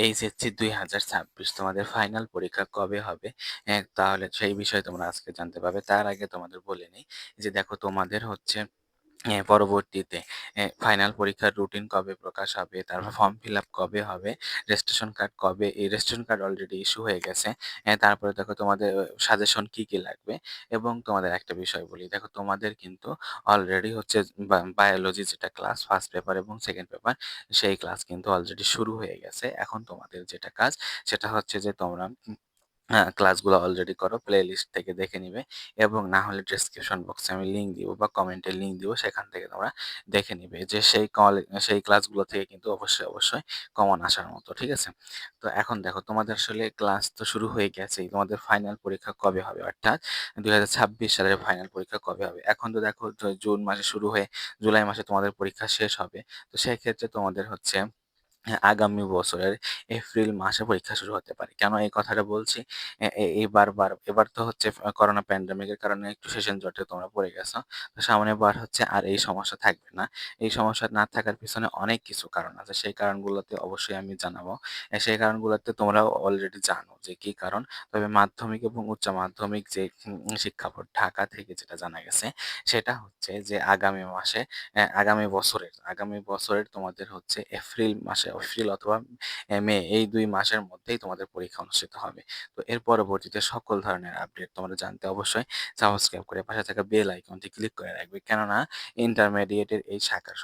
HSC দুই হাজার ছাব্বিশ তোমাদের ফাইনাল পরীক্ষা কবে হবে? তাহলে সেই বিষয়ে তোমরা আজকে জানতে পারবে। তার আগে তোমাদের বলে নিই যে দেখো তোমাদের হচ্ছে পরবর্তীতে ফাইনাল পরীক্ষার রুটিন কবে প্রকাশ হবে, তারপর ফর্ম ফিল আপ কবে হবে, রেজিস্ট্রেশন কার্ড কবে এই রেজিস্ট্রেশন কার্ড অলরেডি ইস্যু হয়ে গেছে। তারপরে দেখো তোমাদের সাজেশন কি, কি লাগবে এবং তোমাদের একটা বিষয় বলি, দেখো তোমাদের কিন্তু অলরেডি হচ্ছে বায়োলজি যেটা ক্লাস ফার্স্ট পেপার এবং সেকেন্ড পেপার সেই ক্লাস কিন্তু অলরেডি শুরু হয়ে গেছে। এখন তোমাদের যেটা কাজ সেটা হচ্ছে যে তোমরা হ্যাঁ, ক্লাসগুলো অলরেডি করো প্লে লিস্ট থেকে দেখে নিবে এবং না হলে ডেসক্রিপশন বক্সে আমি লিঙ্ক দিব বা কমেন্টে লিঙ্ক দিব সেখান থেকে তোমরা দেখে নিবে যে সেই সেই ক্লাসগুলো থেকে কিন্তু অবশ্যই অবশ্যই কমন আসার মতো ঠিক আছে? তো এখন দেখো তোমাদের আসলে ক্লাস তো শুরু হয়ে গেছেই তোমাদের ফাইনাল পরীক্ষা কবে হবে? অর্থাৎ দু হাজার ছাব্বিশ সালের ফাইনাল পরীক্ষা কবে হবে? এখন তো দেখো জুন মাসে শুরু হয়ে জুলাই মাসে তোমাদের পরীক্ষা শেষ হবে তো সেই ক্ষেত্রে তোমাদের হচ্ছে আগামী বছরের এপ্রিল মাসে পরীক্ষা শুরু হতে পারে। কেন এই কথাটা বলছি? এবার, বার, এবার তো হচ্ছে করোনা প্যান্ডেমিকের কারণে একটু সেশন জটে তোমরা পড়ে গেছো। তো সামনের বার হচ্ছে আর এই সমস্যা থাকবে না। এই সমস্যা না থাকার পিছনে অনেক কিছু কারণ আছে। সেই কারণগুলোতে অবশ্যই আমি জানাব। সেই কারণগুলোতে তোমরাও অলরেডি জানো যে কি কারণ। তবে মাধ্যমিক এবং উচ্চ মাধ্যমিক যে শিক্ষা বোর্ড ঢাকা থেকে যেটা জানা গেছে, সেটা হচ্ছে যে আগামী মাসে আগামী বছরের আগামী বছরের তোমাদের হচ্ছে এপ্রিল মাসে এপ্রিল অথবা মে, এই দুই মাসের মধ্যেই তোমাদের পরীক্ষা অনুষ্ঠিত হবে। তো এর পরবর্তীতে সকল ধরনের আপডেট তোমরা জানতে অবশ্যই সাবস্ক্রাইব করে পাশে থাকা বেল আইকনটি ক্লিক করে রাখবে। কেননা ইন্টারমিডিয়েটের এই শাখার